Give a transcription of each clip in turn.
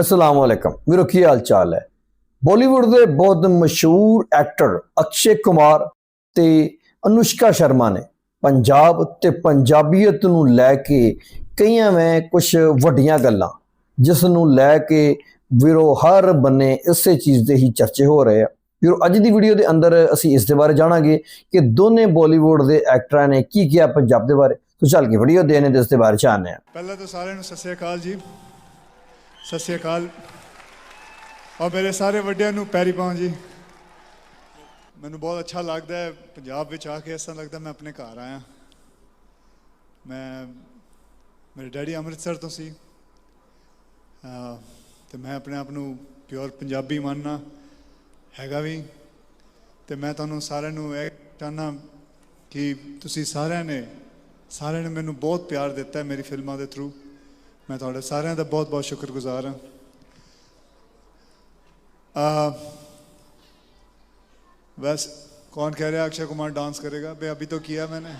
ਅਸਲਾਮ ਵਾਲੇਕਮ ਮੇਰਾ ਕੀ ਹਾਲ ਚਾਲ ਹੈ? ਬਾਲੀਵੁੱਡ ਦੇ ਬਹੁਤ ਮਸ਼ਹੂਰ ਐਕਟਰ ਅਕਸ਼ੇ ਕੁਮਾਰ ਤੇ ਅਨੁਸ਼ਕਾ ਸ਼ਰਮਾ ਨੇ ਪੰਜਾਬ ਤੇ ਪੰਜਾਬੀਅਤ ਨੂੰ ਲੈ ਕੇ ਕਈਆਂ ਮੈਂ ਕੁਝ ਵੱਡੀਆਂ ਗੱਲਾਂ, ਜਿਸ ਨੂੰ ਲੈ ਕੇ ਵੀਰੋ ਹਰ ਬੰਨੇ ਇਸੇ ਚੀਜ਼ ਦੇ ਹੀ ਚਰਚੇ ਹੋ ਰਹੇ ਆ। ਵੀਰੋ, ਅੱਜ ਦੀ ਵੀਡੀਓ ਦੇ ਅੰਦਰ ਅਸੀਂ ਇਸ ਦੇ ਬਾਰੇ ਜਾਣਾਂਗੇ ਕਿ ਦੋਨੇ ਬਾਲੀਵੁੱਡ ਦੇ ਐਕਟਰਾਂ ਨੇ ਕੀ ਕਿਹਾ ਪੰਜਾਬ ਦੇ ਬਾਰੇ। ਤੋ ਚੱਲ ਕੇ ਵੀਡੀਓ ਦੇਣੇ ਦੇ ਇਸ ਦੇ ਬਾਰੇ ਜਾਣਦੇ ਹਾਂ। ਪਹਿਲਾਂ ਤਾਂ ਸਾਰਿਆਂ ਨੂੰ ਸਤਿ ਸ੍ਰੀ ਅਕਾਲ ਜੀ। ਸਤਿ ਸ੍ਰੀ ਅਕਾਲ। ਔਰ ਮੇਰੇ ਸਾਰੇ ਵੱਡਿਆਂ ਨੂੰ ਪੈਰੀ ਪਾਉਂ ਜੀ। ਮੈਨੂੰ ਬਹੁਤ ਅੱਛਾ ਲੱਗਦਾ ਹੈ ਪੰਜਾਬ ਵਿੱਚ ਆ ਕੇ ਐਸਾ ਲੱਗਦਾ ਮੈਂ ਆਪਣੇ ਘਰ ਆਇਆ। ਮੈਂ, ਮੇਰੇ ਡੈਡੀ ਅੰਮ੍ਰਿਤਸਰ ਤੋਂ ਸੀ। ਅਹ ਤੇ ਮੈਂ ਆਪਣੇ ਆਪ ਨੂੰ ਪਿਓਰ ਪੰਜਾਬੀ ਮੰਨਣਾ ਹੈਗਾ ਵੀ। ਤੇ ਮੈਂ ਤੁਹਾਨੂੰ ਸਾਰਿਆਂ ਨੂੰ ਇਹ ਚਾਹਨਾ ਕਿ ਤੁਸੀਂ ਸਾਰਿਆਂ ਨੇ ਸਾਰਿਆਂ ਨੇ ਮੈਨੂੰ ਬਹੁਤ ਪਿਆਰ ਦਿੱਤਾ ਹੈ ਮੇਰੀ ਫਿਲਮਾਂ ਦੇ ਥਰੂ ਮੈਂ ਤੁਹਾਡੇ ਸਾਰਿਆਂ ਦਾ ਬਹੁਤ ਬਹੁਤ ਸ਼ੁਕਰਗੁਜ਼ਾਰ ਹਾਂ आ, बस कौन कह रहा है अक्षय कुमार डांस करेगा बे अभी तो किया मैंने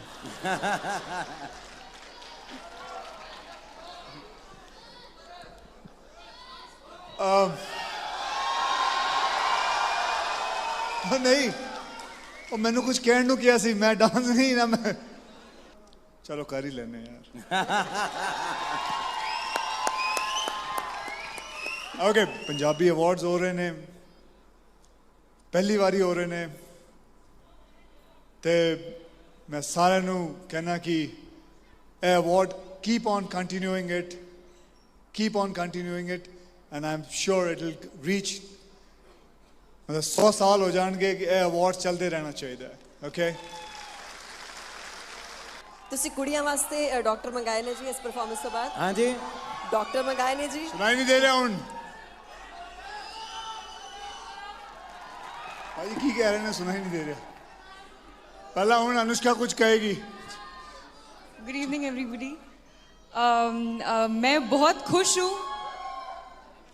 आ, ਉਹ ਨਹੀਂ ਉਹ ਮੈਨੂੰ ਕੁਝ ਕਹਿਣ ਨੂੰ ਕਿਹਾ ਸੀ ਮੈਂ ਡਾਂਸ ਨਹੀਂ ਨਾ ਮੈਂ ਚਲੋ ਕਰ ਹੀ ਲੈਨੇ ਯਾਰ ਓਕੇ ਪੰਜਾਬੀ ਅਵਾਰਡਸ ਹੋ ਰਹੇ ਨੇ। ਪਹਿਲੀ ਵਾਰੀ ਹੋ ਰਹੇ ਨੇ। ਤੇ ਮੈਂ ਸਾਰਿਆਂ ਨੂੰ ਕਹਿਣਾ ਕਿ ਇਹ award keep on continuing it keep on continuing it and I am sure it will reach ਮਤਲਬ 100 ਸਾਲ ਹੋ ਜਾਣਗੇ ਕਿ ਇਹ ਅਵਾਰਡ ਚੱਲਦੇ ਰਹਿਣਾ ਚਾਹੀਦਾ ਹੈ ਓਕੇ ਤੁਸੀਂ ਕੁੜੀਆਂ ਵਾਸਤੇ ਡਾਕਟਰ ਮੰਗਾਏ ਨੇ ਜੀ ਇਸ ਪਰਫਾਰਮੈਂਸ ਤੋਂ ਬਾਅਦ ਹਾਂਜੀ ਡਾਕਟਰ ਮੰਗਾਏ ਨੇ ਜੀ ਸੁਣਾਈ ਨਹੀਂ ਦੇ ਰਿਹਾ ਹੁਣ ਭਾਈ ਕੀ ਕਹਿ ਰਹੇ ਨੇ ਸੁਣਾਈ ਨਹੀਂ ਦੇ ਰਿਹਾ ਪਹਿਲਾਂ ਹੁਣ ਅਨੁਸ਼ਕਾ ਕੁਝ ਕਹੇਗੀ गुड इवनिंग एवरीबडी Um, मैं बहुत खुश हूँ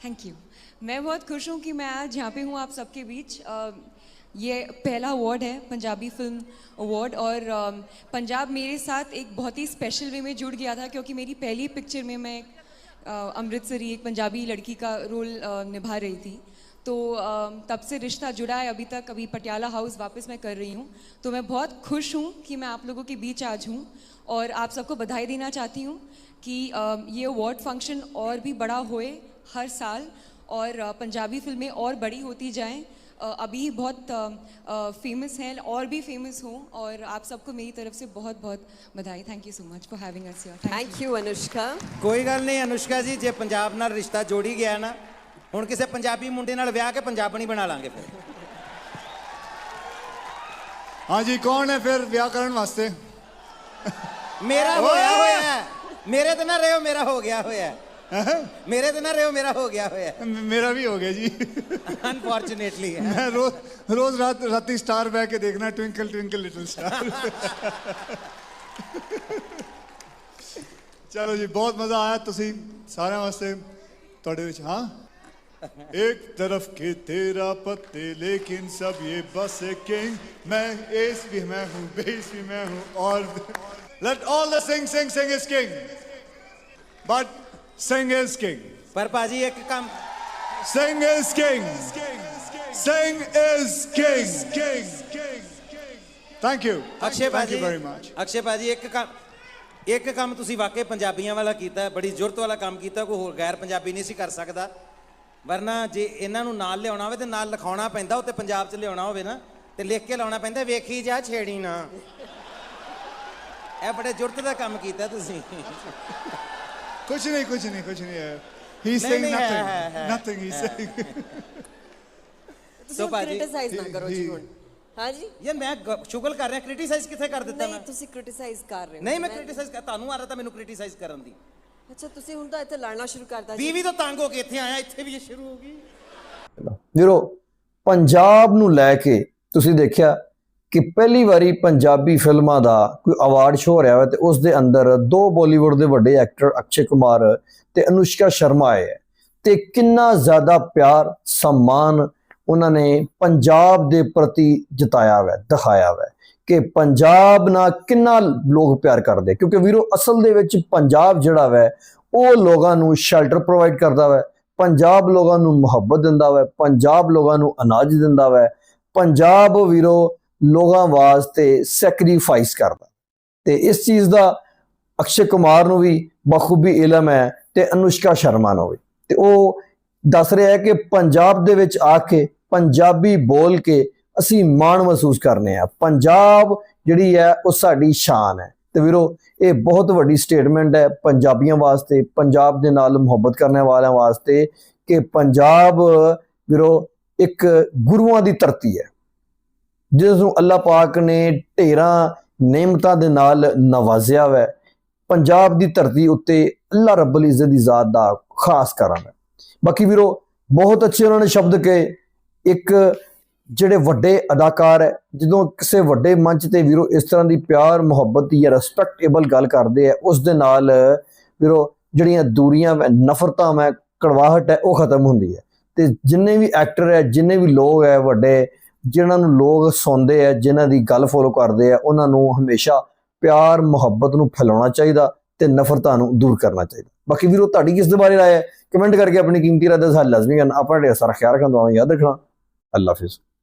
थैंक यू मैं बहुत खुश हूँ कि मैं आज यहाँ पे हूँ आप सबके बीच Um, ये पहला अवार्ड है पंजाबी फिल्म अवार्ड और um, पंजाब मेरे साथ एक बहुत ही स्पेशल वे में जुड़ गया था क्योंकि मेरी पहली पिक्चर में मैं एक, अ, अमृतसरी एक पंजाबी लड़की का रोल अ, निभा रही थी तो अम, तब से रिश्ता जुड़ा है अभी तक अभी पटियाला हाउस वापस मैं कर रही हूँ तो मैं बहुत खुश हूँ कि मैं आप लोगों के बीच आज हूँ और आप सबको बधाई देना चाहती हूँ कि अम, ये अवार्ड फंक्शन और भी बड़ा होए हर साल और अ, पंजाबी फिल्में और बड़ी होती जाएं अ, अभी बहुत फेमस हैं और भी फेमस हों और आप सबको मेरी तरफ से बहुत बहुत बधाई thank you so much for having us here thank thank you Anushka ਕੋਈ ਗੱਲ ਨਹੀਂ ਅਨੁਸ਼ਕਾ ਜੀ ਜੇ ਪੰਜਾਬ ਨਾਲ ਰਿਸ਼ਤਾ ਜੋੜੀ ਗਿਆ ਨਾ ਹੁਣ ਕਿਸੇ ਪੰਜਾਬੀ ਮੁੰਡੇ ਨਾਲ ਵਿਆਹ ਕੇ ਪੰਜਾਬਣੀ ਬਣਾ ਲਾਂਗੇ ਫਿਰ। ਹਾਂਜੀ ਕੌਣ ਹੈ ਫਿਰ ਵਿਆਹ ਕਰਨ ਵਾਸਤੇ? ਮੇਰਾ ਹੋਇਆ ਹੋਇਆ। ਮੇਰੇ ਤੇ ਨਾ ਰਿਓ ਮੇਰਾ ਹੋ ਗਿਆ ਹੋਇਆ ਹੈ। ਮੇਰੇ ਤੇ ਨਾ ਰਿਓ ਮੇਰਾ ਹੋ ਗਿਆ ਹੋਇਆ ਮੇਰਾ ਵੀ ਹੋ ਗਿਆ ਜੀ। ਅਨਫੋਰਚੂਨੇਟਲੀ ਮੈਂ ਰੋਜ਼ ਰੋਜ਼ ਰਾਤ ਰਾਤੀ ਸਟਾਰ ਬਹਿ ਕੇ ਦੇਖਣਾ ਟਵਿੰਕਲ ਟਵਿੰਕਲ ਲਿਟਲ ਸਟਾਰ ਚਲੋ ਜੀ ਬਹੁਤ ਮਜ਼ਾ ਆਇਆ ਤੁਸੀਂ ਸਾਰਿਆਂ ਵਾਸਤੇ ਤੁਹਾਡੇ ਵਿੱਚ ਹਾਂ? एक तरफ के तेरा पत्ते लेकिन सब ये बस एक किंग मैं एस भी मैं हूँ बेस भी मैं हूँ और let all the sing sing sing is king but sing is king ਪਰ ਭਾਜੀ ਇੱਕ ਕੰਮ sing is king sing is king king thank you Akshay thank ਭਾਜੀ you very much ਅਕਸ਼ੇ ਭਾਜੀ ਇੱਕ ਕੰਮ ਇੱਕ ਕੰਮ ਤੁਸੀਂ ਵਾਕਈ ਪੰਜਾਬੀਆਂ ਵਾਲਾ ਕੀਤਾ ਹੈ, ਬੜੀ ਜ਼ੁਰਤ ਵਾਲਾ ਕੰਮ ਕੀਤਾ ਕੋਈ ਹੋਰ ਗੈਰ ਪੰਜਾਬੀ ਨਹੀਂ ਸੀ ਕਰ ਸਕਦਾ ਵਰਨਾ ਜੇ ਇਹਨਾਂ ਨੂੰ ਨਾਲ ਲਿਆਉਣਾ ਹੋਵੇ ਤੇ ਨਾਲ ਲਿਖਾਉਣਾ ਪੈਂਦਾ ਉੱਤੇ ਪੰਜਾਬ 'ਚ ਲਿਆਉਣਾ ਹੋਵੇ ਨਾ ਤੇ ਲਿਖ ਕੇ ਲਾਉਣਾ ਪੈਂਦਾ ਵੇਖੀ ਜਾ ਛੇੜੀ ਨਾ। ਇਹ ਬੜੇ ਜ਼ੁਰਤ ਦਾ ਕੰਮ ਕੀਤਾ ਤੁਸੀਂ। ਕੁਝ ਨਹੀਂ ਕੁਝ ਨਹੀਂ ਕੁਝ ਨਹੀਂ ਹੈ। ਨਹੀਂ, saying ਨਹੀਂ, ਹੈ, ਤੁਸੀਂ ਭਾਜੀ, ਕ੍ਰਿਟਿਸਾਈਜ਼ ਨਾ ਕਰੋ ਜੀ ਹੁਣ। ਹਾਂਜੀ? ਯਾਰ ਮੈਂ ਸ਼ੁਗਲ ਕਰ ਰਿਹਾ ਕ੍ਰਿਟਿਸਾਈਜ਼ ਕਿੱਥੇ ਕਰ ਦਿੱਤਾ ਨਹੀਂ ਮੈਂ? ਤੁਸੀਂ ਕ੍ਰਿਟਿਸਾਈਜ਼ ਕਰ ਰਹੇ ਹੋ। ਨਹੀਂ ਮੈਂ ਕ੍ਰਿਟਿਸਾਈਜ਼ ਕਰ ਤੁਹਾਨੂੰ ਆ ਰਿਹਾ ਤਾਂ ਮੈਨੂੰ ਕ੍ਰਿਟਿਸਾਈਜ਼ ਕਰਨ ਦੀ। ਅੱਛਾ ਤੁਸੀਂ ਹੁਣ ਤਾਂ ਇੱਥੇ ਲੜਨਾ ਸ਼ੁਰੂ ਕਰਤਾ ਜੀ। ਬੀਵੀ ਤੋਂ ਤੰਗ ਹੋ ਕੇ ਇੱਥੇ ਆਇਆ ਇੱਥੇ ਵੀ ਇਹ ਸ਼ੁਰੂ ਹੋ ਗਈ। ਵੀਰੋ ਪੰਜਾਬ ਨੂੰ ਲੈ ਕੇ ਤੁਸੀਂ ਦੇਖਿਆ ਕਿ ਪਹਿਲੀ ਵਾਰੀ ਪੰਜਾਬੀ ਫਿਲਮਾਂ ਦਾ ਕੋਈ ਅਵਾਰਡ ਸ਼ੋਅ ਹੋ ਰਿਹਾ ਹੈ ਤੇ ਉਸ ਦੇ ਅੰਦਰ ਦੋ ਬਾਲੀਵੁੱਡ ਦੇ ਵੱਡੇ ਐਕਟਰ ਅਕਸ਼ੇ ਕੁਮਾਰ ਤੇ ਅਨੁਸ਼ਕਾ ਸ਼ਰਮਾ ਆਏ ਹੈ ਤੇ ਕਿੰਨਾ ਜ਼ਿਆਦਾ ਪਿਆਰ ਸਨਮਾਨ ਉਹਨਾਂ ਨੇ ਪੰਜਾਬ ਦੇ ਪ੍ਰਤੀ ਜਤਾਇਆ ਹੋਇਆ ਹੈ, ਦਿਖਾਇਆ ਹੋਇਆ ਹੈ ਕਿ ਪੰਜਾਬ ਨਾਲ ਕਿੰਨਾ ਲੋਕ ਪਿਆਰ ਕਰਦੇ ਕਿਉਂਕਿ ਵੀਰੋ, ਅਸਲ ਦੇ ਵਿੱਚ ਪੰਜਾਬ ਜਿਹੜਾ ਵੈ, ਉਹ ਲੋਕਾਂ ਨੂੰ ਸ਼ੈਲਟਰ ਪ੍ਰੋਵਾਈਡ ਕਰਦਾ ਵੈ। ਪੰਜਾਬ ਲੋਕਾਂ ਨੂੰ ਮੁਹੱਬਤ ਦਿੰਦਾ ਵੈ, ਪੰਜਾਬ ਲੋਕਾਂ ਨੂੰ ਅਨਾਜ ਦਿੰਦਾ ਵੈ। ਪੰਜਾਬ ਵੀਰੋ, ਲੋਕਾਂ ਵਾਸਤੇ ਸੈਕਰੀਫਾਈਸ ਕਰਦਾ। ਤੇ ਇਸ ਚੀਜ਼ ਦਾ ਅਕਸ਼ੇ ਕੁਮਾਰ ਨੂੰ ਵੀ ਬਖੂਬੀ ਇਲਮ ਹੈ ਤੇ ਅਨੁਸ਼ਕਾ ਸ਼ਰਮਾ ਨੂੰ ਵੀ। ਤੇ ਉਹ ਦੱਸ ਰਿਹਾ ਹੈ ਕਿ ਪੰਜਾਬ ਦੇ ਵਿੱਚ ਆ ਕੇ ਪੰਜਾਬੀ ਬੋਲ ਕੇ ਅਸੀਂ ਮਾਣ ਮਹਿਸੂਸ ਕਰਨੇ ਆ। ਪੰਜਾਬ ਜਿਹੜੀ ਹੈ, ਉਹ ਸਾਡੀ ਸ਼ਾਨ ਹੈ। ਤੇ ਵੀਰੋ, ਇਹ ਬਹੁਤ ਵੱਡੀ ਸਟੇਟਮੈਂਟ ਹੈ ਪੰਜਾਬੀਆਂ ਵਾਸਤੇ, ਪੰਜਾਬ ਦੇ ਨਾਲ ਮੁਹੱਬਤ ਕਰਨ ਵਾਲਿਆਂ ਵਾਸਤੇ ਕਿ ਪੰਜਾਬ, ਵੀਰੋ, ਇੱਕ ਗੁਰੂਆਂ ਦੀ ਧਰਤੀ ਹੈ। ਜਿਸ ਨੂੰ ਅੱਲਾਹ ਪਾਕ ਨੇ ਢੇਰਾਂ ਨੇਮਤਾਂ ਦੇ ਨਾਲ ਨਵਾਜ਼ਿਆ ਹੈ ਪੰਜਾਬ ਦੀ ਧਰਤੀ ਉੱਤੇ ਅੱਲਾਹ ਰੱਬੁਲ ਇੱਜ਼ਤ ਦੀ ਜ਼ਾਤ ਦਾ ਖਾਸ ਕਰਮ ਹੈ ਬਾਕੀ ਵੀਰੋ, ਬਹੁਤ ਅੱਛੇ ਉਹਨਾਂ ਨੇ ਸ਼ਬਦ ਕਹੇ। ਇੱਕ ਜਿਹੜੇ ਵੱਡੇ ਅਦਾਕਾਰ ਹੈ, ਜਦੋਂ ਕਿਸੇ ਵੱਡੇ ਮੰਚ ਤੇ ਵੀਰੋ ਇਸ ਤਰ੍ਹਾਂ ਦੀ ਪਿਆਰ, ਮੁਹੱਬਤ ਦੀ ਜਾਂ ਰਿਸਪੈਕਟੇਬਲ ਗੱਲ ਕਰਦੇ ਆ ਉਸ ਦੇ ਨਾਲ ਵੀਰੋ ਜਿਹੜੀਆਂ ਦੂਰੀਆਂ ਵੈ, ਨਫ਼ਰਤਾਂ ਵੈ, ਕੜਵਾਹਟ ਹੈ, ਉਹ ਖਤਮ ਹੁੰਦੀ ਹੈ। ਤੇ ਜਿੰਨੇ ਵੀ ਐਕਟਰ ਹੈ, ਜਿੰਨੇ ਵੀ ਲੋਕ ਹੈ ਵੱਡੇ, ਜਿਨ੍ਹਾਂ ਨੂੰ ਲੋਕ ਸੁਣਦੇ ਆ ਜਿਨ੍ਹਾਂ ਦੀ ਗੱਲ ਫੋਲੋ ਕਰਦੇ ਆ ਉਹਨਾਂ ਨੂੰ ਹਮੇਸ਼ਾ ਪਿਆਰ, ਮੁਹੱਬਤ ਨੂੰ ਫੈਲਾਉਣਾ ਚਾਹੀਦਾ ਤੇ ਨਫ਼ਰਤਾਂ ਨੂੰ ਦੂਰ ਕਰਨਾ ਚਾਹੀਦਾ। ਬਾਕੀ ਵੀਰੋ, ਤੁਹਾਡੀ ਕਿਸ ਦੇ ਬਾਰੇ ਰਾਏ ਹੈ? ਕਮੈਂਟ ਕਰਕੇ ਆਪਣੀ ਕੀਮਤੀ ਰਾਏ ਦਾ ਸਾਲ ਲਾਜ਼ਮੀ ਕਰਨਾ ਆਪਣਾ ਢੇਰ ਸਾਰਾ ਖਿਆਲ ਰੱਖਣਾ ਦੁਆਵਾਂ ਯਾਦ ਰੱਖਣਾ। ਅੱਲਾ ਹਾਫਿਜ਼।